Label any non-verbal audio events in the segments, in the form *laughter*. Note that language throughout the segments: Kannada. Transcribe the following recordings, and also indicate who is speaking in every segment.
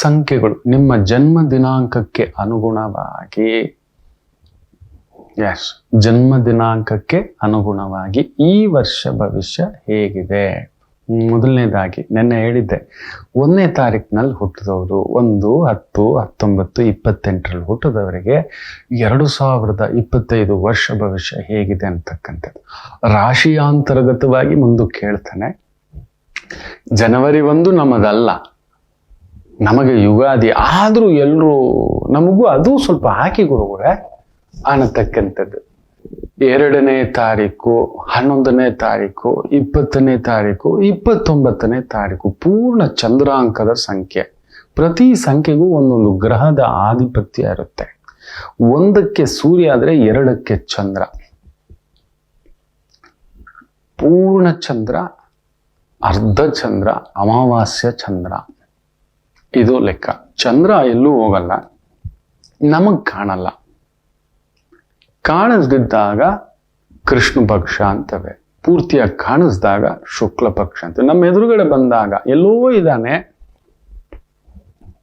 Speaker 1: ಸಂಖ್ಯೆಗಳು ನಿಮ್ಮ ಜನ್ಮ ದಿನಾಂಕಕ್ಕೆ ಅನುಗುಣವಾಗಿ ಎಸ್ ಜನ್ಮ ದಿನಾಂಕಕ್ಕೆ ಅನುಗುಣವಾಗಿ ಈ ವರ್ಷ ಭವಿಷ್ಯ ಹೇಗಿದೆ. ಮೊದಲನೇದಾಗಿ ನೆನ್ನೆ ಹೇಳಿದ್ದೆ, ಒಂದನೇ ತಾರೀಕಿನಲ್ಲಿ ಹುಟ್ಟಿದವರು ಒಂದು ಹತ್ತು ಹತ್ತೊಂಬತ್ತು ಇಪ್ಪತ್ತೆಂಟರಲ್ಲಿ ಹುಟ್ಟಿದವರಿಗೆ ಎರಡು ಸಾವಿರದ ಇಪ್ಪತ್ತೈದು ವರ್ಷ ಭವಿಷ್ಯ ಹೇಗಿದೆ ಅಂತಕ್ಕಂಥದ್ದು. ರಾಶಿಯಾಂತರ್ಗತವಾಗಿ ಮುಂದಕ್ಕೆ ಹೇಳ್ತಾನೆ ಜನವರಿ ಒಂದು ನಮ್ಮದಲ್ಲ. ನಮಗೆ ಯುಗಾದಿ ಆದರೂ ಎಲ್ಲರೂ ನಮಗೂ ಅದು ಸ್ವಲ್ಪ ಹಾಕಿ ಗುರುಗಳೇ ಅನ್ನತಕ್ಕಂಥದ್ದು. ಎರಡನೇ ತಾರೀಕು, ಹನ್ನೊಂದನೇ ತಾರೀಕು, ಇಪ್ಪತ್ತನೇ ತಾರೀಕು, ಇಪ್ಪತ್ತೊಂಬತ್ತನೇ ತಾರೀಕು ಪೂರ್ಣ ಚಂದ್ರಾಂಕದ ಸಂಖ್ಯೆ. ಪ್ರತಿ ಸಂಖ್ಯೆಗೂ ಒಂದೊಂದು ಗ್ರಹದ ಆಧಿಪತ್ಯ ಇರುತ್ತೆ. ಒಂದಕ್ಕೆ ಸೂರ್ಯ ಆದರೆ ಎರಡಕ್ಕೆ ಚಂದ್ರ. ಪೂರ್ಣ ಚಂದ್ರ, ಅರ್ಧ ಚಂದ್ರ, ಅಮಾವಾಸ್ಯ ಚಂದ್ರ. ಇದು ಲೆಕ್ಕ. ಚಂದ್ರ ಎಲ್ಲೂ ಹೋಗಲ್ಲ. ನಮಗ್ ಕಾಣಲ್ಲ. ಕಾಣಿಸ್ದಿದ್ದಾಗ ಕೃಷ್ಣ ಪಕ್ಷ ಅಂತವೆ. ಪೂರ್ತಿಯಾಗಿ ಕಾಣಿಸ್ದಾಗ ಶುಕ್ಲ ಪಕ್ಷ ಅಂತ. ನಮ್ಮ ಎದುರುಗಡೆ ಬಂದಾಗ ಎಲ್ಲೋ ಇದ್ದಾನೆ.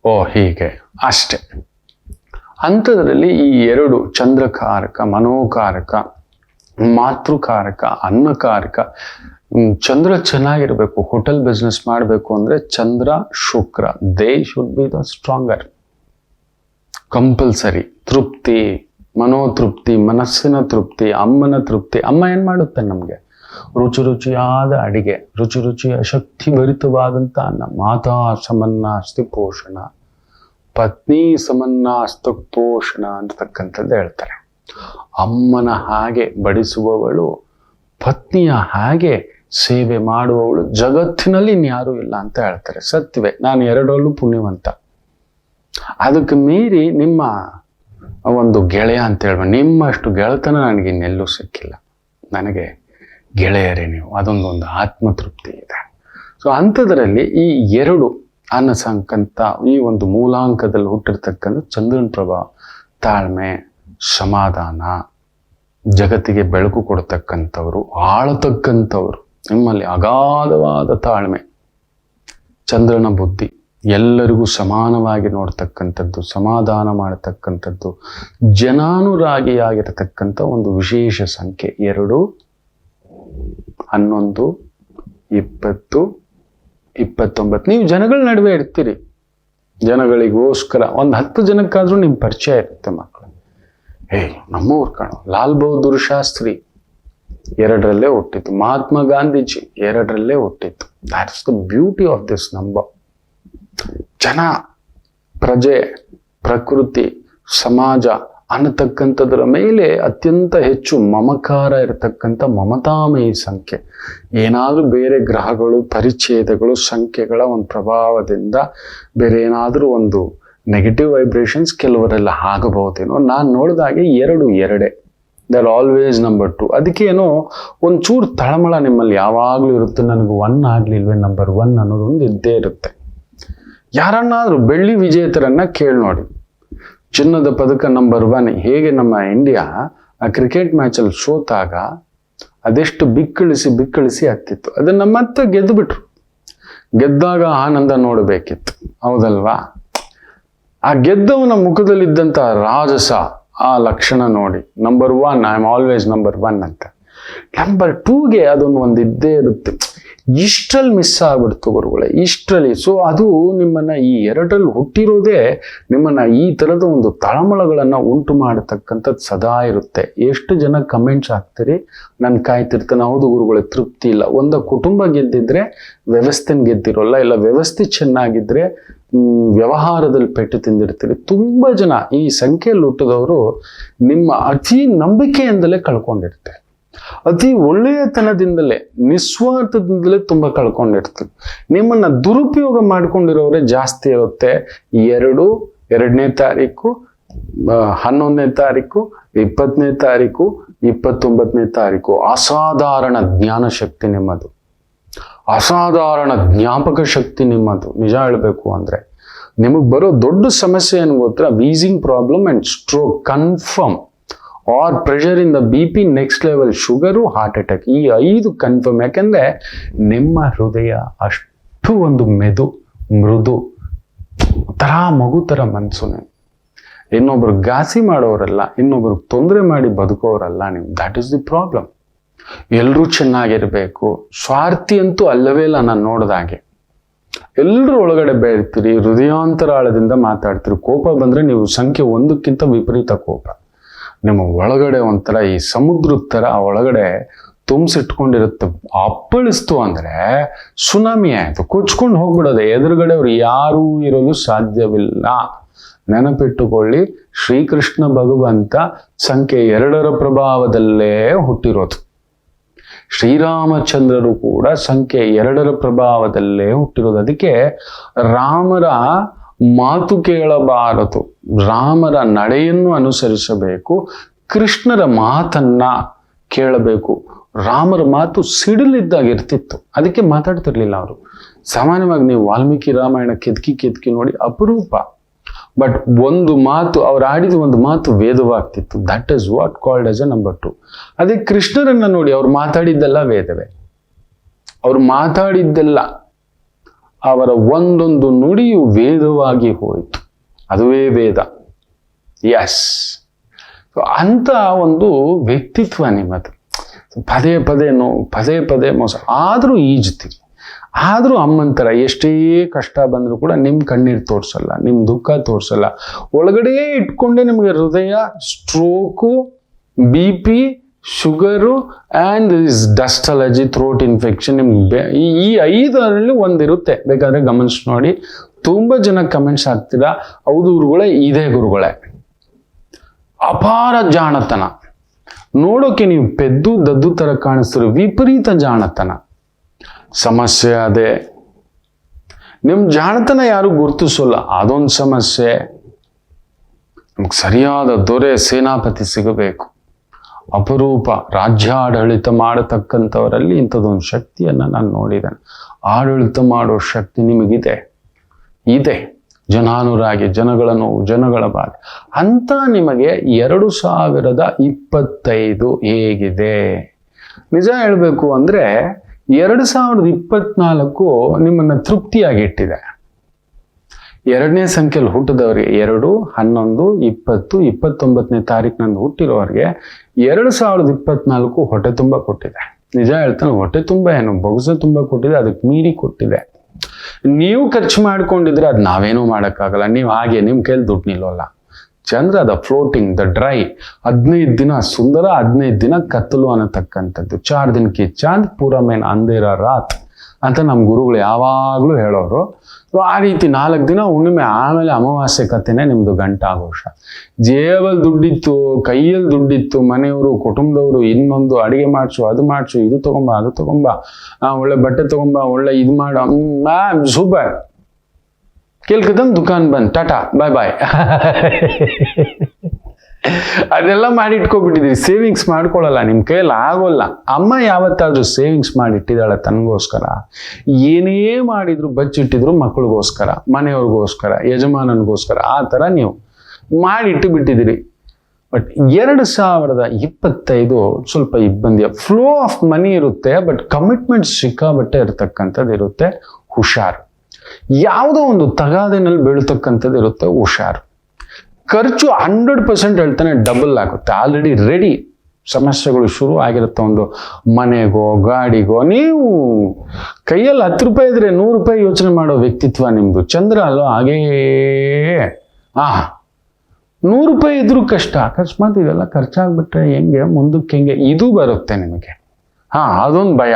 Speaker 1: ಓ, ಹೀಗೆ. ಅಷ್ಟೆ. ಅಂಥದ್ರಲ್ಲಿ ಈ ಎರಡು ಚಂದ್ರಕಾರಕ, ಮನೋಕಾರಕ, ಮಾತೃಕಾರಕ, ಅನ್ನಕಾರಕ ಚಂದ್ರ ಚೆನ್ನಾಗಿರ್ಬೇಕು ಹೋಟೆಲ್ ಬಿಸ್ನೆಸ್ ಮಾಡಬೇಕು ಅಂದ್ರೆ Chandra, Shukra. They should be the stronger compulsory ತೃಪ್ತಿ, ಮನೋತೃಪ್ತಿ, ಮನಸ್ಸಿನ ತೃಪ್ತಿ, ಅಮ್ಮನ ತೃಪ್ತಿ. ಅಮ್ಮ ಏನು ಮಾಡುತ್ತೆ ನಮಗೆ? ರುಚಿ ರುಚಿಯಾದ ಅಡಿಗೆ, ರುಚಿ ರುಚಿಯ ಶಕ್ತಿ ಭರಿತವಾದಂಥ ಅನ್ನ. ಮಾತಾ ಸಮನ್ನಾಸ್ತಿ ಪೋಷಣ. ಪತ್ನಿ ಸಮನ್ನಾಸ್ತ ಪೋಷಣ ಅಂತಕ್ಕಂಥದ್ದು ಹೇಳ್ತಾರೆ. ಅಮ್ಮನ ಹಾಗೆ ಬಡಿಸುವವಳು ಪತ್ನಿಯ ಹಾಗೆ ಸೇವೆ ಮಾಡುವವಳು ಜಗತ್ತಿನಲ್ಲಿ ಇನ್ಯಾರೂ ಇಲ್ಲ ಅಂತ ಹೇಳ್ತಾರೆ. ಸತ್ಯವೇ, ನಾನು ಎರಡರಲ್ಲೂ ಪುಣ್ಯವಂತ. ಅದಕ್ಕೆ ಮೀರಿ ನಿಮ್ಮ ಒಂದು ಗೆಳೆಯ ಅಂತ ಹೇಳ್ಬೋದು ನಿಮ್ಮಷ್ಟು ಗೆಳೆತನ ನನಗೆ ಇನ್ನೆಲ್ಲೂ ಸಿಕ್ಕಿಲ್ಲ. ನನಗೆ ಗೆಳೆಯರೇ ನೀವು ಅದೊಂದೊಂದು ಆತ್ಮತೃಪ್ತಿ ಇದೆ. ಸೊ ಅಂಥದ್ರಲ್ಲಿ ಈ ಎರಡು ಅನ್ನಸಂಕಂತ ಈ ಒಂದು ಮೂಲಾಂಕದಲ್ಲಿ ಹುಟ್ಟಿರ್ತಕ್ಕಂಥ ಚಂದ್ರನ ಪ್ರಭಾವ ತಾಳ್ಮೆ, ಸಮಾಧಾನ, ಜಗತ್ತಿಗೆ ಬೆಳಕು ಕೊಡ್ತಕ್ಕಂಥವ್ರು, ಆಳತಕ್ಕಂಥವ್ರು. ನಿಮ್ಮಲ್ಲಿ ಅಗಾಧವಾದ ತಾಳ್ಮೆ, ಚಂದ್ರನ ಬುದ್ಧಿ ಎಲ್ಲರಿಗೂ ಸಮಾನವಾಗಿ ನೋಡ್ತಕ್ಕಂಥದ್ದು, ಸಮಾಧಾನ ಮಾಡತಕ್ಕಂಥದ್ದು, ಜನಾನುರಾಗಿಯಾಗಿರತಕ್ಕಂಥ ಒಂದು ವಿಶೇಷ ಸಂಖ್ಯೆ ಎರಡು, ಹನ್ನೊಂದು, ಇಪ್ಪತ್ತು, ಇಪ್ಪತ್ತೊಂಬತ್ತು. ನೀವು ಜನಗಳ ನಡುವೆ ಇರ್ತೀರಿ. ಜನಗಳಿಗೋಸ್ಕರ ಒಂದು ಹತ್ತು ಜನಕ್ಕಾದ್ರೂ ನಿಮ್ಮ ಪರಿಚಯ ಇರುತ್ತೆ ಮಕ್ಕಳು. ಹೇ ನಮ್ಮವ್ರು ಕಾಣೋ, ಲಾಲ್ ಬಹದ್ದೂರ್ ಶಾಸ್ತ್ರಿ ಎರಡರಲ್ಲೇ ಹುಟ್ಟಿತ್ತು. ಮಹಾತ್ಮ ಗಾಂಧೀಜಿ ಎರಡರಲ್ಲೇ ಹುಟ್ಟಿತ್ತು. That's the beauty of this number ಜನ, ಪ್ರಜೆ, ಪ್ರಕೃತಿ, ಸಮಾಜ ಅನ್ನತಕ್ಕಂಥದ್ರ ಮೇಲೆ ಅತ್ಯಂತ ಹೆಚ್ಚು ಮಮಕಾರ ಇರತಕ್ಕಂಥ ಮಮತಾಮಯಿ ಸಂಖ್ಯೆ. ಏನಾದರೂ ಬೇರೆ ಗ್ರಹಗಳು, ಪರಿಚ್ಛೇದಗಳು, ಸಂಖ್ಯೆಗಳ ಒಂದು ಪ್ರಭಾವದಿಂದ ಬೇರೆ ಏನಾದರೂ ಒಂದು ನೆಗೆಟಿವ್ ವೈಬ್ರೇಷನ್ಸ್ ಕೆಲವರೆಲ್ಲ ಆಗಬಹುದೇನೋ. ನಾನು ನೋಡಿದಾಗೆ ಎರಡು ಎರಡೇ. ದರ್ ಆಲ್ವೇಸ್ ನಂಬರ್ ಟು ಅದಕ್ಕೇನೋ ಒಂಚೂರು ತಳಮಳ ನಿಮ್ಮಲ್ಲಿ ಯಾವಾಗಲೂ ಇರುತ್ತೆ. ನನಗೆ ಒನ್ ಆಗಲಿಲ್ವೇ ನಂಬರ್ ಒನ್ ಅನ್ನೋದು ಒಂದು ಇದ್ದೇ ಇರುತ್ತೆ. ಯಾರನ್ನಾದರೂ ಬೆಳ್ಳಿ ವಿಜೇತರನ್ನು ಕೇಳಿ ನೋಡಿ. ಚಿನ್ನದ ಪದಕ ನಂಬರ್ ಒನ್ ಹೇಗೆ ನಮ್ಮ ಇಂಡಿಯಾ ಆ ಕ್ರಿಕೆಟ್ ಮ್ಯಾಚಲ್ಲಿ ಸೋತಾಗ ಅದೆಷ್ಟು ಬಿಕ್ಕಳಿಸಿ ಬಿಕ್ಕಳಿಸಿ ಹತ್ತಿತ್ತು ಅದನ್ನು ಮತ್ತೆ ಗೆದ್ದು ಬಿಟ್ರು ಗೆದ್ದಾಗ ಆನಂದ ನೋಡಬೇಕಿತ್ತು. ಹೌದಲ್ವಾ? ಆ ಗೆದ್ದವನ ಮುಖದಲ್ಲಿದ್ದಂಥ ರಾಜಸ ಆ ಲಕ್ಷಣ ನೋಡಿ. Number one I am always number one ಅಂತ ನಂಬರ್ ಟೂಗೆ ಅದೊಂದು ಒಂದು ಇದ್ದೇ ಇರುತ್ತೆ. ಇಷ್ಟರಲ್ಲಿ ಮಿಸ್ ಆಗ್ಬಿಡ್ತು ಗುರುಗಳೇ ಇಷ್ಟರಲ್ಲಿ. ಸೊ ಅದು ನಿಮ್ಮನ್ನ ಈ ಎರಡರಲ್ಲಿ ಹುಟ್ಟಿರೋದೇ ನಿಮ್ಮನ್ನ ಈ ಥರದ ಒಂದು ತಳಮಳಗಳನ್ನ ಉಂಟು ಮಾಡತಕ್ಕಂಥದ್ದು ಸದಾ ಇರುತ್ತೆ. ಎಷ್ಟು ಜನ ಕಮೆಂಟ್ಸ್ ಹಾಕ್ತೀರಿ? ನಾನು ಕಾಯ್ತಿರ್ತಾನೆ ಹೌದು ಗುರುಗಳೇ ತೃಪ್ತಿ ಇಲ್ಲ. ಒಂದ ಕುಟುಂಬ ಗೆದ್ದಿದ್ರೆ ವ್ಯವಸ್ಥೆನ ಗೆದ್ದಿರೋಲ್ಲ ಇಲ್ಲ ವ್ಯವಸ್ಥೆ ಚೆನ್ನಾಗಿದ್ರೆ ಹ್ಮ್, ವ್ಯವಹಾರದಲ್ಲಿ ಪೆಟ್ಟು ತಿಂದಿರ್ತೀರಿ. ತುಂಬ ಜನ ಈ ಸಂಖ್ಯೆಯಲ್ಲಿ ಹುಟ್ಟಿದವರು ನಿಮ್ಮ ಅತಿ ನಂಬಿಕೆಯಿಂದಲೇ ಕಳ್ಕೊಂಡಿರ್ತಾರೆ. ಅತಿ ಒಳ್ಳೆಯತನದಿಂದಲೇ, ನಿಸ್ವಾರ್ಥದಿಂದಲೇ ತುಂಬ ಕಳ್ಕೊಂಡಿರ್ತಾರೆ. ನಿಮ್ಮನ್ನ ದುರುಪಯೋಗ ಮಾಡಿಕೊಂಡಿರೋರೇ ಜಾಸ್ತಿ ಇರುತ್ತೆ ಎರಡು, ಎರಡನೇ ತಾರೀಕು ಹನ್ನೊಂದನೇ ತಾರೀಕು, ಇಪ್ಪತ್ತನೇ ತಾರೀಕು, ಇಪ್ಪತ್ತೊಂಬತ್ತನೇ ತಾರೀಕು. ಅಸಾಧಾರಣ ಜ್ಞಾನ ಶಕ್ತಿ ನಿಮ್ಮದು. ಅಸಾಧಾರಣ ಜ್ಞಾಪಕ ಶಕ್ತಿ ನಿಮ್ಮದು. ನಿಜ ಹೇಳಬೇಕು ಅಂದ್ರೆ ನಿಮಗೆ ಬರೋ ದೊಡ್ಡ ಸಮಸ್ಯೆ ಏನು ಗೊತ್ತಾ? Wheezing problem and stroke confirm are pressure in the B P next level sugar heart attack ಈ ಐದು ಕನ್ಫರ್ಮ್ ಯಾಕೆಂದರೆ ನಿಮ್ಮ ಹೃದಯ ಅಷ್ಟು ಒಂದು ಮೆದು, ಮೃದು ಥರ ಮಗು ಥರ ಮನಸ್ಸುನೇ ಇನ್ನೊಬ್ಬರು ಘಾಸಿ ಮಾಡೋರಲ್ಲ, ಇನ್ನೊಬ್ರು ತೊಂದರೆ ಮಾಡಿ ಬದುಕೋರಲ್ಲ ನೀವು. ದ್ಯಾಟ್ ಇಸ್ ದಿ ಪ್ರಾಬ್ಲಮ್ ಎಲ್ಲರೂ ಚೆನ್ನಾಗಿರ್ಬೇಕು. ಸ್ವಾರ್ಥಿ ಅಂತೂ ಅಲ್ಲವೇ ಇಲ್ಲ ನಾನು ನೋಡ್ದಾಗೆ ಎಲ್ಲರೂ ಒಳಗಡೆ ಬೇಡ್ತೀರಿ, ಹೃದಯಾಂತರಾಳದಿಂದ ಮಾತಾಡ್ತೀರಿ. ಕೋಪ ಬಂದ್ರೆ ನೀವು ಸಂಖ್ಯೆ ಒಂದಕ್ಕಿಂತ ವಿಪರೀತ ಕೋಪ. ನಿಮ್ಮ ಒಳಗಡೆ ಒಂಥರ ಈ ಸಮುದ್ರದ ಥರ ಒಳಗಡೆ ತುಂಬಿಸಿಟ್ಕೊಂಡಿರುತ್ತೆ. ಅಪ್ಪಳಿಸ್ತು ಅಂದ್ರೆ ಸುನಾಮಿ ಆಯಿತು. ಕೊಚ್ಕೊಂಡು ಹೋಗ್ಬಿಡೋದೆ. ಎದುರುಗಡೆ ಅವ್ರು ಯಾರೂ ಇರಲು ಸಾಧ್ಯವಿಲ್ಲ. ನೆನಪಿಟ್ಟುಕೊಳ್ಳಿ, ಶ್ರೀಕೃಷ್ಣ ಭಗವಂತ ಸಂಖ್ಯೆ ಎರಡರ ಪ್ರಭಾವದಲ್ಲೇ ಹುಟ್ಟಿರೋದು. ಶ್ರೀರಾಮಚಂದ್ರರು ಕೂಡ ಸಂಖ್ಯೆ ಎರಡರ ಪ್ರಭಾವದಲ್ಲೇ ಹುಟ್ಟಿರೋದು. ಅದಕ್ಕೆ ರಾಮರ ಮಾತು ಕೇಳಬಾರದು. ರಾಮರ ನಡೆಯನ್ನು ಅನುಸರಿಸಬೇಕು. ಕೃಷ್ಣರ ಮಾತನ್ನ ಕೇಳಬೇಕು. ರಾಮರ ಮಾತು ಸಿಡಿಲಿದ್ದಾಗಿರ್ತಿತ್ತು. ಅದಕ್ಕೆ ಮಾತಾಡ್ತಿರ್ಲಿಲ್ಲ ಅವರು. ಸಾಮಾನ್ಯವಾಗಿ ನೀವು ವಾಲ್ಮೀಕಿ ರಾಮಾಯಣ ಕೆದ್ಕಿ ಕೆದ್ಕಿ ನೋಡಿ ಅಪರೂಪ. ಬಟ್ ಒಂದು ಮಾತು, ಅವ್ರು ಆಡಿದ ಒಂದು ಮಾತು ವೇದವಾಗ್ತಿತ್ತು. That is what called as a number two ಅದೇ ಕೃಷ್ಣರನ್ನ ನೋಡಿ, ಅವ್ರು ಮಾತಾಡಿದ್ದೆಲ್ಲ ವೇದವೇ. ಅವ್ರು ಮಾತಾಡಿದ್ದೆಲ್ಲ ಅವರ ಒಂದೊಂದು ನುಡಿಯು ವೇದವಾಗಿ ಹೋಯಿತು. ಅದುವೇ ವೇದ. ಎಸ್ ಅಂತ ಒಂದು ವ್ಯಕ್ತಿತ್ವ ನಿಮ್ಮದು. ಪದೇ ಪದೇ ನೋ, ಪದೇ ಪದೇ ಮೋಸ. ಆದರೂ ಈಜ್ತೀರಿ ಆದರೂ ಅಮ್ಮಂತರ ಎಷ್ಟೇ ಕಷ್ಟ ಬಂದರೂ ಕೂಡ ನಿಮ್ಮ ಕಣ್ಣೀರು ತೋರಿಸಲ್ಲ ನಿಮ್ಮ ದುಃಖ ತೋರಿಸಲ್ಲ. ಒಳಗಡೆಯೇ ಇಟ್ಕೊಂಡೆ ನಿಮಗೆ ಹೃದಯ stroke B P sugar and is dust allergy throat infection ನಿಮ್ಗೆ ಈ ಐದರಲ್ಲಿ ಒಂದಿರುತ್ತೆ. ಬೇಕಾದ್ರೆ ಗಮನಿಸಿ ನೋಡಿ. ತುಂಬ ಜನ ಕಮೆಂಟ್ಸ್ ಹಾಕ್ತೀರಾ? ಹೌದು ಗುರುಗಳೇ, ಇದೇ ಗುರುಗಳೇ. ಅಪಾರ ಜಾಣತನ. ನೋಡೋಕೆ ನೀವು ಪೆದ್ದು ದದ್ದು ಥರ ಕಾಣಿಸ್ತಿರೋ ವಿಪರೀತ ಜಾಣತನ. ಸಮಸ್ಯೆ ಅದೇ. ನಿಮ್ಮ ಜಾಣತನ ಯಾರು ಗುರುತಿಸಲ್ಲ? ಅದೊಂದು ಸಮಸ್ಯೆ. ನಮ್ಗೆ ಸರಿಯಾದ ದೊರೆ ಸೇನಾಪತಿ ಸಿಗಬೇಕು. ಅಪರೂಪ, ರಾಜ್ಯಾಡಳಿತ ಮಾಡತಕ್ಕಂಥವರಲ್ಲಿ ಇಂಥದ್ದೊಂದು ಶಕ್ತಿಯನ್ನು ನಾನು ನೋಡಿದ್ದೇನೆ. ಆಡಳಿತ ಮಾಡೋ ಶಕ್ತಿ ನಿಮಗಿದೆ. ಇದೆ. ಜನಾನುರಾಗಿ, ಜನಗಳ ನೋವು, ಜನಗಳ ಬಾಧೆ. ಅಂತ ನಿಮಗೆ ಎರಡು ಸಾವಿರದ ಇಪ್ಪತ್ತೈದು ಹೇಗಿದೆ. ನಿಜ ಹೇಳಬೇಕು ಅಂದರೆ ಎರಡು ಸಾವಿರದ ಇಪ್ಪತ್ನಾಲ್ಕು ನಿಮ್ಮನ್ನು ತೃಪ್ತಿಯಾಗಿ ಇಟ್ಟಿದೆ ಎರಡನೇ ಸಂಖ್ಯೆಯಲ್ಲಿ ಹುಟ್ಟಿದವರಿಗೆ ಎರಡು, ಹನ್ನೊಂದು, ಇಪ್ಪತ್ತು, ಇಪ್ಪತ್ತೊಂಬತ್ತನೇ ತಾರೀಕಿನಂದು ಹುಟ್ಟಿರೋರಿಗೆ ಎರಡು ಸಾವಿರದ ಇಪ್ಪತ್ನಾಲ್ಕು ಹೊಟ್ಟೆ ತುಂಬ ಕೊಟ್ಟಿದೆ. ನಿಜ ಹೇಳ್ತಾನೆ, ಹೊಟ್ಟೆ ತುಂಬ ಏನು, ಬೊಗಸೆ ತುಂಬ ಕೊಟ್ಟಿದೆ, ಅದಕ್ಕೆ ಮೀರಿ ಕೊಟ್ಟಿದೆ. ನೀವು ಖರ್ಚು ಮಾಡ್ಕೊಂಡಿದ್ರೆ ಅದು ನಾವೇನೂ ಮಾಡೋಕ್ಕಾಗಲ್ಲ, ನೀವು ಹಾಗೆ, ನಿಮ್ಮ ಕೈಲಿ ದುಡ್ಡು ನಿಲ್ಲೋಲ್ಲ. Chandra the floating the dry ಹದಿನೈದು ದಿನ ಸುಂದರ, ಹದಿನೈದು ದಿನ ಕತ್ತಲು ಅನ್ನತಕ್ಕಂಥದ್ದು. ಚಾರ್ ದಿನಕ್ಕೆ ಚಾಂದ್ ಪೂರ ಮೇನ್ ಅಂದಿರ ರಾತ್ ಅಂತ ನಮ್ಮ ಗುರುಗಳು ಯಾವಾಗಲೂ ಹೇಳೋರು. ಸೊ ಆ ರೀತಿ ನಾಲ್ಕು ದಿನ ಹುಣ್ಣಿಮೆ ಆಮೇಲೆ ಅಮಾವಾಸ್ಯೆ ಕಥೆನೇ ನಿಮ್ಮದು ಗಂಟಾಘೋಷ. ಜೇಬಲ್ಲಿ ದುಡ್ಡಿತ್ತು, ಕೈಯಲ್ಲಿ ದುಡ್ಡಿತ್ತು, ಮನೆಯವರು, ಕುಟುಂಬದವರು, ಇನ್ನೊಂದು ಅಡಿಗೆ ಮಾಡಿಸು, ಅದು ಮಾಡಿಸು, ಇದು ತಗೊಂಬ, ಅದು ತಗೊಂಬ ಒಳ್ಳೆ ಬಟ್ಟೆ ತಗೊಂಬ, ಒಳ್ಳೆ ಇದು ಮಾಡ ಮ್ಯಾಮ್ ಕೇಳ್ಕದಮ್ ದುಕಾನ್ ಬಂದ್. ಟಾಟಾ ಬಾಯ್ ಬಾಯ್ *laughs* ಅದೆಲ್ಲ ಮಾಡಿ ಇಟ್ಕೊಬಿಟ್ಟಿದ್ದೀವಿ ಸೇವಿಂಗ್ಸ್ ಮಾಡ್ಕೊಳ್ಳಲ್ಲ ನಿಮ್ಮ ಕೈಯಲ್ಲಿ ಆಗೋಲ್ಲ. ಅಮ್ಮ ಯಾವತ್ತಾದ್ರೂ ಸೇವಿಂಗ್ಸ್ ಮಾಡಿ ಇಟ್ಟಿದ್ದಾಳೆ ತನಗೋಸ್ಕರ. ಏನೇ ಮಾಡಿದ್ರು ಬಚ್ಚಿಟ್ಟಿದ್ರು ಮಕ್ಕಳಿಗೋಸ್ಕರ ಮನೆಯವ್ರಿಗೋಸ್ಕರ ಯಜಮಾನನಿಗೋಸ್ಕರ ಆ ಥರ ನೀವು ಮಾಡಿಟ್ಟು ಬಿಟ್ಟಿದ್ದೀರಿ ಬಟ್ ಎರಡು ಸಾವಿರದ ಇಪ್ಪತ್ತೈದು ಸ್ವಲ್ಪ ಇಬ್ಬಂದಿಯ ಫ್ಲೋ ಆಫ್ ಮನಿ ಇರುತ್ತೆ ಬಟ್ ಕಮಿಟ್ಮೆಂಟ್ ಸಿಕ್ಕಾಬಟ್ಟೆ ಇರತಕ್ಕಂಥದ್ದು ಇರುತ್ತೆ ಹುಷಾರು. ಯಾವುದೋ ಒಂದು ತಗಾದಿನಲ್ಲಿ ಬೀಳ್ತಕ್ಕಂಥದ್ದು ಇರುತ್ತೆ ಹುಷಾರು. ಖರ್ಚು ಹಂಡ್ರೆಡ್ ಪರ್ಸೆಂಟ್ ಹೇಳ್ತಾನೆ ಡಬಲ್ ಆಗುತ್ತೆ. ಆಲ್ರೆಡಿ ರೆಡಿ ಸಮಸ್ಯೆಗಳು ಶುರು ಆಗಿರುತ್ತೆ ಒಂದು ಮನೆಗೋ, ಗಾಡಿಗೋ. ನೀವು ಕೈಯಲ್ಲಿ ಹತ್ತು ರೂಪಾಯಿ ಇದ್ರೆ ನೂರು ರೂಪಾಯಿ ಯೋಚನೆ ಮಾಡೋ ವ್ಯಕ್ತಿತ್ವ ನಿಮ್ಮದು ಚಂದ್ರ ಅಲ್ಲೋ, ಹಾಗೇ ಆ, ನೂರು ರೂಪಾಯಿ ಇದ್ರೂ ಕಷ್ಟ. ಅಕಸ್ಮಾತ್ ಇದೆಲ್ಲ ಖರ್ಚಾಗ್ಬಿಟ್ರೆ ಹೆಂಗೆ, ಮುಂದಕ್ಕೆ ಹೆಂಗೆ? ಇದು ಬರುತ್ತೆ ನಿಮಗೆ. ಹಾ, ಅದೊಂದು ಭಯ.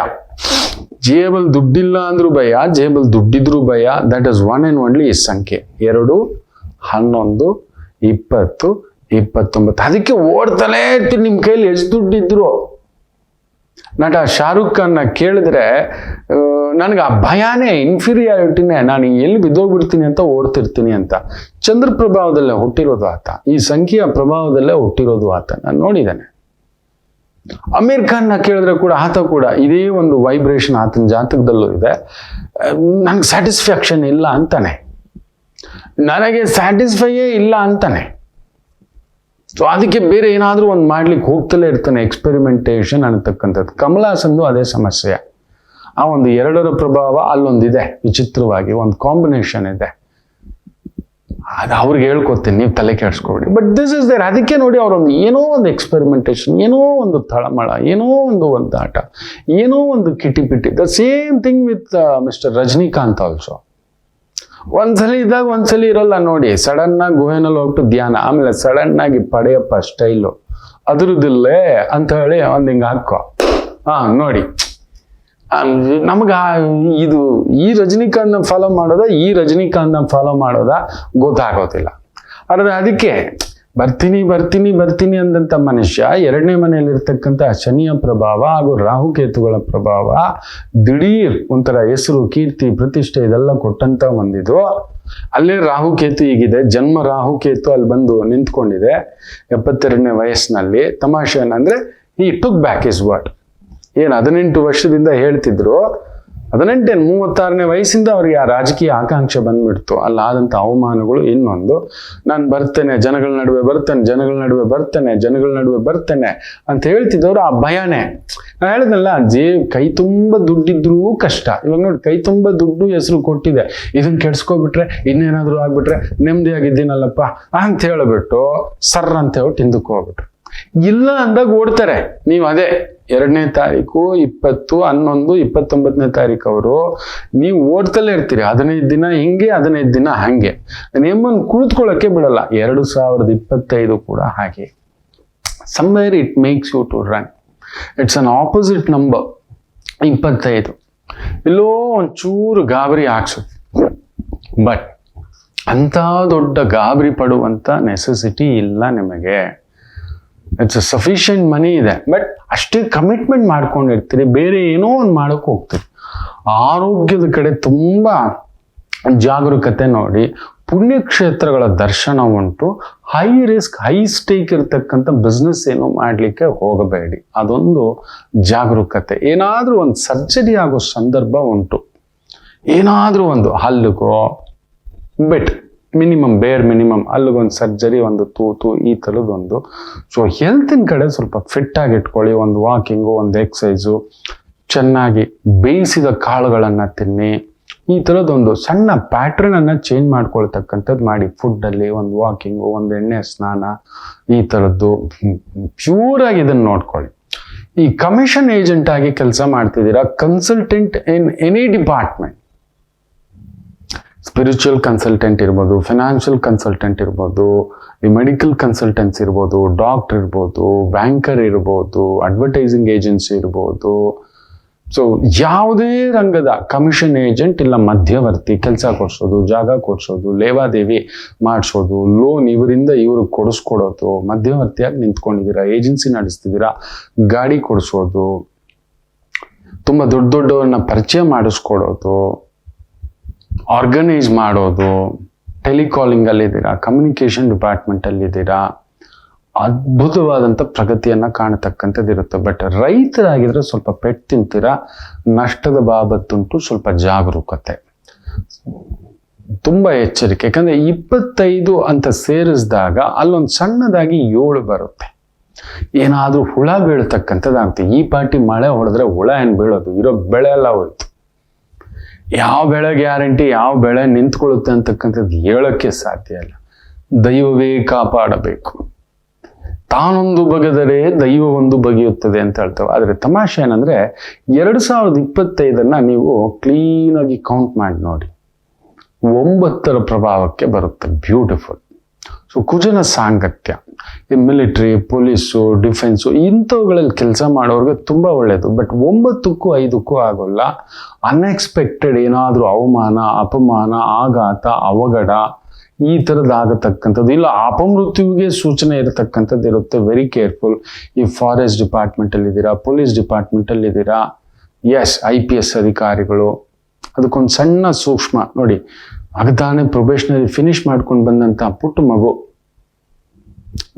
Speaker 1: ಜೇಬಲ್ ದುಡ್ಡಿಲ್ಲ ಅಂದ್ರೂ ಭಯ, ಜೇಬಲ್ ದುಡ್ಡಿದ್ರೂ ಭಯ. That is one and only ಈ ಸಂಖ್ಯೆ. ಎರಡು, ಹನ್ನೊಂದು, ಇಪ್ಪತ್ತು, ಇಪ್ಪತ್ತೊಂಬತ್ತು. ಅದಕ್ಕೆ ಓಡ್ತಲೇ ಇರ್ತೀನಿ ನಿಮ್ಮ ಕೈಲಿ ಎಷ್ಟು ದುಡ್ಡಿದ್ರು. ನಟ ಶಾರುಖ್ ಖಾನ್ನ ಕೇಳಿದ್ರೆ ನನಗೆ ಆ ಭಯಾನೇ ಇನ್ಫೀರಿಯಾರಿಟಿನೇ ನಾನು ಎಲ್ಲಿ ಬಿದ್ದೋಗ್ಬಿಡ್ತೀನಿ ಅಂತ ಓಡ್ತಿರ್ತೀನಿ ಅಂತ. ಚಂದ್ರ ಪ್ರಭಾವದಲ್ಲೇ ಹುಟ್ಟಿರೋದು ಆತ. ಈ ಸಂಖ್ಯೆಯ ಪ್ರಭಾವದಲ್ಲೇ ಹುಟ್ಟಿರೋದು ಆತ. ನಾನು ನೋಡಿದ್ದೇನೆ. ಅಮೀರ್ ಖಾನ್ನ ಕೇಳಿದ್ರೆ ಕೂಡ ಆತ ಕೂಡ ಇದೇ ಒಂದು ವೈಬ್ರೇಷನ್ ಆತನ ಜಾತಕದಲ್ಲೂ ಇದೆ. ನನಗೆ ಸ್ಯಾಟಿಸ್ಫ್ಯಾಕ್ಷನ್ ಇಲ್ಲ ಅಂತಾನೆ. ನನಗೆ ಸ್ಯಾಟಿಸ್ಫೈಯೇ ಇಲ್ಲ ಅಂತಾನೆ. ಸೊ ಅದಕ್ಕೆ ಬೇರೆ ಏನಾದರೂ ಒಂದು ಮಾಡ್ಲಿಕ್ಕೆ ಹೋಗ್ತಲೇ ಇರ್ತಾನೆ ಎಕ್ಸ್ಪೆರಿಮೆಂಟೇಷನ್ ಅನ್ನತಕ್ಕಂಥದ್ದು. ಕಮಲಾಸಂದು ಅದೇ ಸಮಸ್ಯೆ. ಆ ಒಂದು ಎರಡರ ಪ್ರಭಾವ ಅಲ್ಲೊಂದಿದೆ. ವಿಚಿತ್ರವಾಗಿ ಒಂದು ಕಾಂಬಿನೇಷನ್ ಇದೆ. ಅದು ಅವ್ರಿಗೆ ಹೇಳ್ಕೊತೀನಿ ನೀವು ತಲೆ ಕೆಡಿಸ್ಕೊಡಿ ಬಟ್ ದಿಸ್ ಇಸ್ ದೇರ್ ಅದಕ್ಕೆ ನೋಡಿ ಅವರೊಂದು ಏನೋ ಒಂದು ಎಕ್ಸ್ಪೆರಿಮೆಂಟೇಷನ್ ಏನೋ ಒಂದು ತಳಮಳ, ಏನೋ ಒಂದು ಒಂದಾಟ ಏನೋ ಒಂದು ಕಿಟಿ PT the same thing with mister Rajinikanth also ಒಂದ್ಸಲಿ ಇದ್ದಾಗ ಒಂದ್ಸಲಿ ಇರೋಲ್ಲ ನೋಡಿ ಸಡನ್ ಆಗಿ ಗುಹೆನಲ್ಲಿ ಹೋಗ್ಬಿಟ್ಟು ಧ್ಯಾನ, ಆಮೇಲೆ ಸಡನ್ ಆಗಿ ಪಡೆಯಪ್ಪ ಸ್ಟೈಲು ಅದ್ರದ್ದಿಲ್ಲೇ ಅಂತ ಹೇಳಿ ಒಂದು ಹಿಂಗೆ ಹಾಕೋ ಹಾಂ, ನೋಡಿ. ನಮ್ಗೆ ಇದು, ಈ ರಜನಿಕಾಂತ್ನ ಫಾಲೋ ಮಾಡೋದ, ಈ ರಜನಿಕಾಂತ್ನ ಫಾಲೋ ಮಾಡೋದ ಗೊತ್ತಾಗೋದಿಲ್ಲ. ಆದರೆ ಅದಕ್ಕೆ, ಬರ್ತೀನಿ ಬರ್ತೀನಿ ಬರ್ತೀನಿ ಅಂದಂಥ ಮನುಷ್ಯ, ಎರಡನೇ ಮನೆಯಲ್ಲಿರ್ತಕ್ಕಂಥ ಶನಿಯ ಪ್ರಭಾವ ಹಾಗೂ ರಾಹುಕೇತುಗಳ ಪ್ರಭಾವ, ದಿಢೀರ್ ಒಂಥರ ಹೆಸರು, ಕೀರ್ತಿ, ಪ್ರತಿಷ್ಠೆ ಇದೆಲ್ಲ ಕೊಟ್ಟಂತ ಒಂದಿದು. ಅಲ್ಲೇ ರಾಹುಕೇತು ಈಗಿದೆ ಜನ್ಮ ರಾಹುಕೇತು ಅಲ್ಲಿ ಬಂದು ನಿಂತ್ಕೊಂಡಿದೆ, ಎಪ್ಪತ್ತೆರಡನೇ ವಯಸ್ಸಿನಲ್ಲಿ. ತಮಾಷೆ ಏನಂದ್ರೆ ಈ ಟುಕ್ ಬ್ಯಾಕ್ ಇಸ್ ವಾಟ್ ಏನು ಹದಿನೆಂಟು ವರ್ಷದಿಂದ ಹೇಳ್ತಿದ್ರು. ಹದಿನೆಂಟೇನು ಮೂವತ್ತಾರನೇ ವಯಸ್ಸಿಂದ ಅವ್ರಿಗೆ ಆ ರಾಜಕೀಯ ಆಕಾಂಕ್ಷೆ ಬಂದ್ಬಿಡ್ತು. ಅಲ್ಲಾದಂಥ ಅವಮಾನಗಳು ಇನ್ನೊಂದು. ನಾನು ಬರ್ತೇನೆ, ಜನಗಳ ನಡುವೆ ಬರ್ತೇನೆ, ಜನಗಳ ನಡುವೆ ಬರ್ತೇನೆ, ಜನಗಳ ನಡುವೆ ಬರ್ತೇನೆ ಅಂತ ಹೇಳ್ತಿದ್ದವ್ರು ಆ ಭಯನೇ. ನಾನು ಹೇಳಿದ್ನಲ್ಲ ಜೇ ಕೈ ತುಂಬ ದುಡ್ಡಿದ್ರೂ ಕಷ್ಟ. ಇವಾಗ ನೋಡಿ, ಕೈ ತುಂಬ ದುಡ್ಡು ಹೆಸರು ಕೊಟ್ಟಿದೆ. ಇದನ್ನ ಕೆಡ್ಸ್ಕೊಬಿಟ್ರೆ, ಇನ್ನೇನಾದರೂ ಆಗ್ಬಿಟ್ರೆ ನೆಮ್ಮದಿಯಾಗಿದ್ದೀನಲ್ಲಪ್ಪ ಅಂತ ಹೇಳ್ಬಿಟ್ಟು ಸರ್ ಅಂತ ಹೇಳ್ಬಿಟ್ಟು ಹಿಂದಕ್ಕೆ ಹೋಗ್ಬಿಟ್ರು. ಇಲ್ಲ ಅಂದಾಗ ಓಡ್ತಾರೆ. ನೀವು ಅದೇ ಎರಡನೇ ತಾರೀಕು, ಇಪ್ಪತ್ತು, ಹನ್ನೊಂದು, ಇಪ್ಪತ್ತೊಂಬತ್ತನೇ ತಾರೀಕು ಅವರು ನೀವು ಓಡ್ತಲೇ ಇರ್ತೀರಿ. ಹದಿನೈದು ದಿನ ಹಿಂಗೆ, ಹದಿನೈದು ದಿನ ಹಾಗೆ. ನಿಮ್ಮನ್ನು ಕುಳಿತ್ಕೊಳ್ಳೋಕ್ಕೆ ಬಿಡಲ್ಲ. ಎರಡು ಸಾವಿರದ ಇಪ್ಪತ್ತೈದು ಕೂಡ ಹಾಗೆ. Somewhere it makes you to run it's an opposite number ಇಪ್ಪತ್ತೈದು. ಎಲ್ಲೋ ಒಂಚೂರು ಗಾಬರಿ ಹಾಕ್ಸುತ್ತೆ ಬಟ್ ಅಂಥ ದೊಡ್ಡ ಗಾಬರಿ ಪಡುವಂಥ ನೆಸೆಸಿಟಿ ಇಲ್ಲ ನಿಮಗೆ. ಇಟ್ಸ್ ಸಫಿಷಿಯಂಟ್ ಮನಿ ಇದೆ. ಬಟ್ ಅಷ್ಟೇ ಕಮಿಟ್ಮೆಂಟ್ ಮಾಡ್ಕೊಂಡಿರ್ತೀರಿ, ಬೇರೆ ಏನೋ ಒಂದು ಮಾಡೋಕೆ ಹೋಗ್ತೀರಿ. ಆರೋಗ್ಯದ ಕಡೆ ತುಂಬ ಜಾಗರೂಕತೆ ನೋಡಿ, ಪುಣ್ಯಕ್ಷೇತ್ರಗಳ ದರ್ಶನ ಉಂಟು. ಹೈ ರಿಸ್ಕ್ ಹೈ ಸ್ಟೇಕ್ ಇರತಕ್ಕಂಥ ಬಿಸ್ನೆಸ್ ಏನು ಮಾಡಲಿಕ್ಕೆ ಹೋಗಬೇಡಿ. ಅದೊಂದು ಜಾಗರೂಕತೆ. ಏನಾದರೂ ಒಂದು ಸರ್ಜರಿ ಆಗೋ ಸಂದರ್ಭ ಉಂಟು. ಏನಾದರೂ ಒಂದು ಹಲ್ಲುಗೋ, ಬೆಟ್. ಮಿನಿಮಮ್ ಬೇರ್ ಮಿನಿಮಮ್ ಅಲ್ಲಿಗೊಂದು ಸರ್ಜರಿ ಒಂದು ತೂತು, ಈ ಥರದ್ದೊಂದು ಸೊ ಹೆಲ್ತಿನ ಕಡೆ ಸ್ವಲ್ಪ ಫಿಟ್ ಆಗಿ ಇಟ್ಕೊಳ್ಳಿ. ಒಂದು ವಾಕಿಂಗು ಒಂದು ಎಕ್ಸಸೈಸು ಚೆನ್ನಾಗಿ ಬೇಯಿಸಿದ ಕಾಳುಗಳನ್ನು ತಿನ್ನಿ. ಈ ಥರದ್ದೊಂದು ಸಣ್ಣ ಪ್ಯಾಟ್ರನನ್ನು ಚೇಂಜ್ ಮಾಡ್ಕೊಳ್ತಕ್ಕಂಥದ್ದು ಮಾಡಿ. ಫುಡ್ಡಲ್ಲಿ ಒಂದು ವಾಕಿಂಗು ಒಂದು ಎಣ್ಣೆ, ಸ್ನಾನ, ಈ ಥರದ್ದು ಪ್ಯೂರಾಗಿ ಇದನ್ನು ನೋಡ್ಕೊಳ್ಳಿ. ಈ ಕಮಿಷನ್ ಏಜೆಂಟ್ ಆಗಿ ಕೆಲಸ ಮಾಡ್ತಿದ್ದೀರಾ? Consultant in any department spiritual consultant ಇರ್ಬೋದು ಫಿನಾನ್ಷಿಯಲ್ ಕನ್ಸಲ್ಟೆಂಟ್ ಇರ್ಬೋದು, ಈ ಮೆಡಿಕಲ್ ಕನ್ಸಲ್ಟೆನ್ಸ್ ಇರ್ಬೋದು ಡಾಕ್ಟರ್ ಇರ್ಬೋದು ಬ್ಯಾಂಕರ್ ಇರ್ಬೋದು ಅಡ್ವರ್ಟೈಸಿಂಗ್ ಏಜೆನ್ಸಿ ಇರ್ಬೋದು. ಸೊ ಯಾವುದೇ ರಂಗದ ಕಮಿಷನ್ ಏಜೆಂಟ್ ಇಲ್ಲ, ಮಧ್ಯವರ್ತಿ, ಕೆಲಸ ಕೊಡಿಸೋದು, ಜಾಗ ಕೊಡ್ಸೋದು, ಲೇವಾದೇವಿ ಮಾಡಿಸೋದು ಲೋನ್ ಇವರಿಂದ ಇವ್ರಿಗೆ ಕೊಡಿಸ್ಕೊಡೋದು, ಮಧ್ಯವರ್ತಿಯಾಗಿ ನಿಂತ್ಕೊಂಡಿದ್ದೀರಾ ಏಜೆನ್ಸಿ ನಡೆಸ್ತಿದ್ದೀರಾ, ಗಾಡಿ ಕೊಡಿಸೋದು, ತುಂಬ ದೊಡ್ಡ ದೊಡ್ಡವ್ರನ್ನ ಪರಿಚಯ ಮಾಡಿಸ್ಕೊಡೋದು ಆರ್ಗನೈಸ್ ಮಾಡೋದು ಟೆಲಿಕಾಲಿಂಗ್ ಕಮ್ಯುನಿಕೇಷನ್ ಕಮ್ಯುನಿಕೇಶನ್ ಡಿಪಾರ್ಟ್ಮೆಂಟ್ ಅಲ್ಲಿದ್ದೀರಾ ಅದ್ಭುತವಾದಂಥ ಪ್ರಗತಿಯನ್ನ ಕಾಣತಕ್ಕಂಥದ್ದು ಇರುತ್ತೆ. ಬಟ್ ರೈತರಾಗಿದ್ರೆ ಸ್ವಲ್ಪ ಪೆಟ್ಟು ತಿಂತೀರಾ, ನಷ್ಟದ ಬಾಬತ್ತುಂಟು ಸ್ವಲ್ಪ ಜಾಗರೂಕತೆ. ತುಂಬ ಎಚ್ಚರಿಕೆ. ಯಾಕಂದರೆ ಇಪ್ಪತ್ತೈದು ಅಂತ ಸೇರಿಸಿದಾಗ ಅಲ್ಲೊಂದು ಸಣ್ಣದಾಗಿ ಏಳು ಬರುತ್ತೆ. ಏನಾದರೂ ಹುಳ ಬೀಳ್ತಕ್ಕಂಥದ್ದಾಗುತ್ತೆ. ಈ ಪಾಟಿ ಮಳೆ ಹೊಡೆದ್ರೆ ಹುಳ ಏನು ಬೀಳೋದು? ಇರೋ ಬೆಳೆ ಎಲ್ಲ ಹೋಯ್ತು. ಯಾವ ಬೆಳೆ ಗ್ಯಾರಂಟಿ, ಯಾವ ಬೆಳೆ ನಿಂತ್ಕೊಳ್ಳುತ್ತೆ ಅಂತಕ್ಕಂಥದ್ದು ಹೇಳೋಕ್ಕೆ ಸಾಧ್ಯ ಇಲ್ಲ. ದೈವವೇ ಕಾಪಾಡಬೇಕು. ತಾನೊಂದು ಬಗೆದರೆ ದೈವ ಒಂದು ಬಗೆಯುತ್ತದೆ ಅಂತ ಹೇಳ್ತೇವೆ. ಆದರೆ ತಮಾಷೆ ಏನಂದ್ರೆ, ಎರಡು ಸಾವಿರದ ಇಪ್ಪತ್ತೈದನ್ನು ನೀವು ಕ್ಲೀನಾಗಿ ಕೌಂಟ್ ಮಾಡಿ ನೋಡಿ. ಒಂಬತ್ತರ ಪ್ರಭಾವಕ್ಕೆ ಬರುತ್ತೆ. ಬ್ಯೂಟಿಫುಲ್ ಸೊ ಕುಜನ ಸಾಂಗತ್ಯ. ಮಿಲಿಟ್ರಿ ಪೊಲೀಸು ಡಿಫೆನ್ಸು ಇಂಥವುಗಳಲ್ಲಿ ಕೆಲಸ ಮಾಡೋರಿಗೆ ತುಂಬ ಒಳ್ಳೆಯದು ಬಟ್ ಒಂಬತ್ತಕ್ಕೂ ಐದಕ್ಕೂ ಆಗೋಲ್ಲ. ಅನ್ಎಕ್ಸ್ಪೆಕ್ಟೆಡ್ ಏನಾದರೂ ಅವಮಾನ, ಅಪಮಾನ, ಆಘಾತ, ಅವಘಡ ಈ ಥರದ್ದಾಗತಕ್ಕಂಥದ್ದು ಇಲ್ಲ. ಅಪಮೃತ್ಯುವಿಗೆ ಸೂಚನೆ ಇರತಕ್ಕಂಥದ್ದು ಇರುತ್ತೆ. ವೆರಿ ಕೇರ್ಫುಲ್ ಈ ಫಾರೆಸ್ಟ್ ಡಿಪಾರ್ಟ್ಮೆಂಟಲ್ಲಿ ಇದ್ದೀರಾ ಪೊಲೀಸ್ ಡಿಪಾರ್ಟ್ಮೆಂಟಲ್ಲಿ ಇದ್ದೀರಾ? ಎಸ್ ಐ ಪಿ ಎಸ್ ಅಧಿಕಾರಿಗಳು. ಅದಕ್ಕೊಂದು ಸಣ್ಣ ಸೂಕ್ಷ್ಮ ನೋಡಿ. ಅಗತಾನೆ ಪ್ರೊಬೇಷನರಿ ಫಿನಿಶ್ ಮಾಡ್ಕೊಂಡು ಬಂದಂಥ ಪುಟ್ಟ ಮಗು.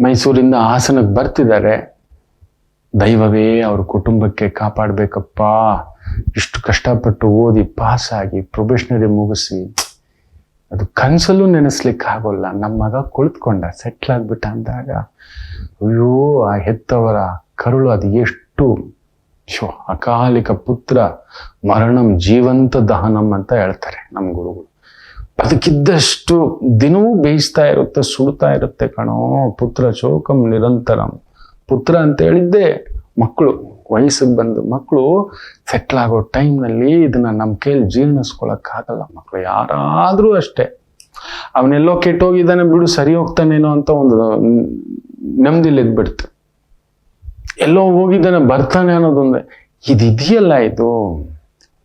Speaker 1: ಮೈಸೂರಿಂದ ಹಾಸನಕ್ಕೆ ಬರ್ತಿದ್ದಾರೆ ದೈವವೇ, ಅವ್ರ ಕುಟುಂಬಕ್ಕೆ ಕಾಪಾಡಬೇಕಪ್ಪ. ಇಷ್ಟು ಕಷ್ಟಪಟ್ಟು ಓದಿ ಪಾಸ್ ಆಗಿ ಪ್ರೊಬೇಷನರಿ ಮುಗಿಸಿ ಅದು ಕನಸಲ್ಲೂ ನೆನೆಸ್ಲಿಕ್ಕೆ ಆಗೋಲ್ಲ. ನಮ್ಮ ಮಗ ಕುಳಿತ್ಕೊಂಡ ಸೆಟ್ಲ್ ಆಗ್ಬಿಟ್ಟ ಅಂದಾಗ, ಅಯ್ಯೋ, ಆ ಹೆತ್ತವರ ಕರುಳು ಅದು ಎಷ್ಟು. ಶೋ ಅಕಾಲಿಕ ಪುತ್ರ ಮರಣಂ ಜೀವಂತ ದಹನಂ ಅಂತ ಹೇಳ್ತಾರೆ ನಮ್ಮ ಗುರುಗಳು. ಬದುಕಿದ್ದಷ್ಟು ದಿನವೂ ಬೇಯಿಸ್ತಾ ಇರುತ್ತೆ, ಸುಡ್ತಾ ಇರುತ್ತೆ ಕಣೋ. ಪುತ್ರ ಶೋಕಂ ನಿರಂತರಂ. ಪುತ್ರ ಅಂತ ಹೇಳಿದ್ದೆ ಮಕ್ಕಳು, ವಯಸ್ಸಿಗೆ ಬಂದು ಮಕ್ಕಳು ಸೆಟ್ಲ್ ಆಗೋ ಟೈಮ್ನಲ್ಲಿ ಇದನ್ನ ನಮ್ಮ ಕೈಯಲ್ಲಿ ಜೀರ್ಣಿಸ್ಕೊಳಕ್ಕಾಗಲ್ಲ ಮಕ್ಕಳು ಯಾರಾದರೂ ಅಷ್ಟೇ. ಅವನೆಲ್ಲೋ ಕೆಟ್ಟೋಗಿದ್ದಾನೆ, ಬಿಡು, ಸರಿ ಹೋಗ್ತಾನೇನೋ ಅಂತ ಒಂದು ನೆಮ್ಮದಿಲಿ ಇದ್ಬಿಡ್ತು. ಎಲ್ಲೋ ಹೋಗಿದ್ದಾನೆ, ಬರ್ತಾನೆ ಅನ್ನೋದೊಂದೇ. ಇದೆಯಲ್ಲ ಇದು?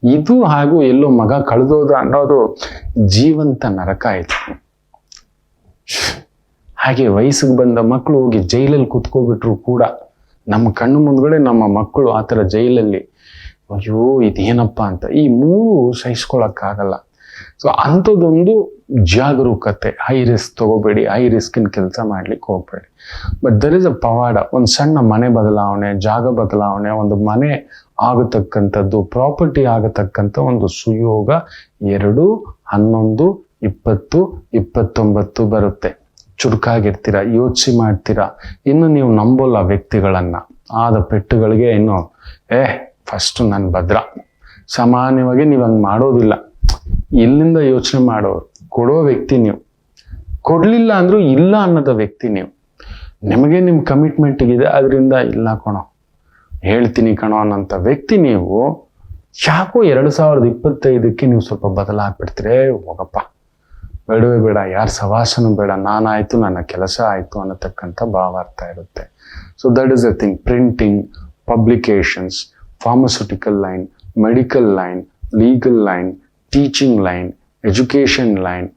Speaker 1: ಇದು ಹಾಗೂ ಎಲ್ಲೋ ಮಗ ಕಳೆದೋದು ಅನ್ನೋದು ಜೀವಂತ ನರಕ ಆಯ್ತು ಹಾಗೆ ವಯಸ್ಸಿಗೆ ಬಂದ ಮಕ್ಕಳು ಹೋಗಿ ಜೈಲಲ್ಲಿ ಕುತ್ಕೋಬಿಟ್ರು ಕೂಡ ನಮ್ಮ ಕಣ್ಣು ಮುಂದ್ಗಡೆ ನಮ್ಮ ಮಕ್ಕಳು ಆ ಥರ ಜೈಲಲ್ಲಿ ಅಯ್ಯೋ, ಇದೇನಪ್ಪ ಅಂತ. ಈ ಮೂರು ಸಹಿಸ್ಕೊಳಕ್ಕಾಗಲ್ಲ. ಸೊ ಅಂಥದ್ದೊಂದು ಜಾಗರೂಕತೆ. ಹೈ ರಿಸ್ಕ್ ತಗೋಬೇಡಿ ಹೈ ರಿಸ್ಕಿನ ಕೆಲಸ ಮಾಡ್ಲಿಕ್ಕೆ ಹೋಗ್ಬೇಡಿ. ಬಟ್ ದರ್ ಇಸ್ ಅ ಪವಾಡ. ಒಂದು ಸಣ್ಣ ಮನೆ ಬದಲಾವಣೆ, ಜಾಗ ಬದಲಾವಣೆ, ಒಂದು ಮನೆ ಆಗತಕ್ಕಂಥದ್ದು ಪ್ರಾಪರ್ಟಿ ಆಗತಕ್ಕಂಥ ಒಂದು ಸುಯೋಗ ಎರಡು, ಹನ್ನೊಂದು, ಇಪ್ಪತ್ತು, ಇಪ್ಪತ್ತೊಂಬತ್ತು ಬರುತ್ತೆ. ಚುರುಕಾಗಿರ್ತೀರ ಯೋಚನೆ ಮಾಡ್ತೀರಾ, ಇನ್ನು ನೀವು ನಂಬೋಲ್ಲ ವ್ಯಕ್ತಿಗಳನ್ನ. ಆದ ಪೆಟ್ಟುಗಳಿಗೆ ಇನ್ನು, ಏ ಫಸ್ಟ್ ನಾನು ಭದ್ರ. ಸಾಮಾನ್ಯವಾಗಿ ನೀವು ಹಂಗೆ ಮಾಡೋದಿಲ್ಲ. ಇಲ್ಲಿಂದ ಯೋಚನೆ ಮಾಡೋರು, ಕೊಡೋ ವ್ಯಕ್ತಿ ನೀವು. ಕೊಡ್ಲಿಲ್ಲ ಅಂದರೂ ಇಲ್ಲ ಅನ್ನೋದ ವ್ಯಕ್ತಿ ನೀವು. ನಿಮಗೆ ನಿಮ್ಮ ಕಮಿಟ್ಮೆಂಟ್ ಇದೆ ಅದರಿಂದ ಇಲ್ಲ ಕಣೋ. ಹೇಳ್ತೀನಿ ಕಣೋ ಅನ್ನೋಂಥ ವ್ಯಕ್ತಿ ನೀವು, ಯಾಕೋ ಎರಡು ಸಾವಿರದ ಇಪ್ಪತ್ತೈದಕ್ಕೆ ನೀವು ಸ್ವಲ್ಪ ಬದಲಾಗ್ಬಿಡ್ತೀರೇ? ಹೋಗಪ್ಪ. ಬೇಡವೇ ಬೇಡ, ಯಾರು ಸವಾಸನೂ ಬೇಡ, ನಾನಾಯಿತು, ನನ್ನ ಕೆಲಸ ಆಯಿತು ಅನ್ನತಕ್ಕಂಥ ಭಾವಾರ್ಥ ಇರುತ್ತೆ. So that is a thing printing publications pharmaceutical line medical line legal line teaching line education line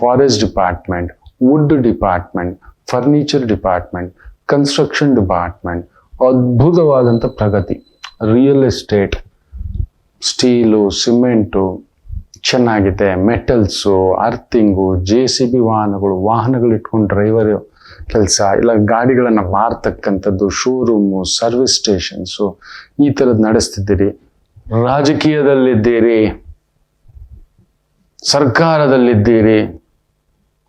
Speaker 1: forest department wood department furniture department construction department ಅದ್ಭುತವಾದಂಥ ಪ್ರಗತಿ. ರಿಯಲ್ ಎಸ್ಟೇಟ್ ಸ್ಟೀಲು ಸಿಮೆಂಟು ಚೆನ್ನಾಗಿದೆ metals earthing J C B ವಾಹನಗಳು ವಾಹನಗಳು ಇಟ್ಕೊಂಡು ಡ್ರೈವರ್ ಕೆಲಸ, ಇಲ್ಲ ಗಾಡಿಗಳನ್ನು ಮಾರ್ತಕ್ಕಂಥದ್ದು ಶೋರೂಮು ಸರ್ವಿಸ್ ಸ್ಟೇಷನ್ಸು ಈ ಥರದ್ದು ನಡೆಸ್ತಿದ್ದೀರಿ. ರಾಜಕೀಯದಲ್ಲಿದ್ದೀರಿ. ಸರ್ಕಾರದಲ್ಲಿದ್ದೀರಿ.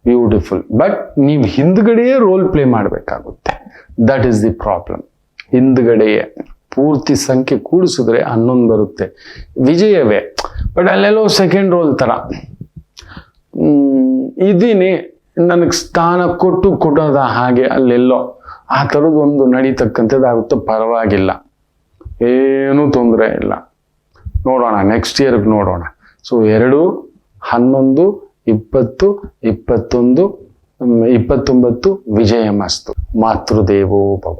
Speaker 1: ಬ್ಯೂಟಿಫುಲ್ ಬಟ್ ನೀವು ಹಿಂದ್ಗಡೆಯೇ ರೋಲ್ ಪ್ಲೇ ಮಾಡಬೇಕಾಗುತ್ತೆ. ದಟ್ ಈಸ್ ದಿ ಪ್ರಾಬ್ಲಮ್ ಹಿಂದ್ಗಡೆಯೇ ಪೂರ್ತಿ ಸಂಖ್ಯೆ ಕೂಡಿಸಿದ್ರೆ ಹನ್ನೊಂದು ಬರುತ್ತೆ. ವಿಜಯವೇ. ಬಟ್ ಅಲ್ಲೆಲ್ಲೋ ಸೆಕೆಂಡ್ ರೋಲ್ ಥರ ಇದೀನಿ ನನಗೆ ಸ್ಥಾನ ಕೊಟ್ಟು ಕೊಡೋದ ಹಾಗೆ ಅಲ್ಲೆಲ್ಲೋ. ಆ ಥರದ್ದು ಒಂದು ನಡೀತಕ್ಕಂಥದ್ದಾಗುತ್ತೆ ಪರವಾಗಿಲ್ಲ. ಏನೂ ತೊಂದರೆ ಇಲ್ಲ. ನೋಡೋಣ ನೆಕ್ಸ್ಟ್ ಇಯರ್ಗೆ ನೋಡೋಣ. ಸೊ ಎರಡು, ಹನ್ನೊಂದು, ಇಪ್ಪತ್ತು, ಇಪ್ಪತ್ತೊಂದು ಇಪ್ಪತ್ತೊಂಬತ್ತು ವಿಜಯ ಮಸ್ತು ಮಾತೃದೇವೋ ಭವ.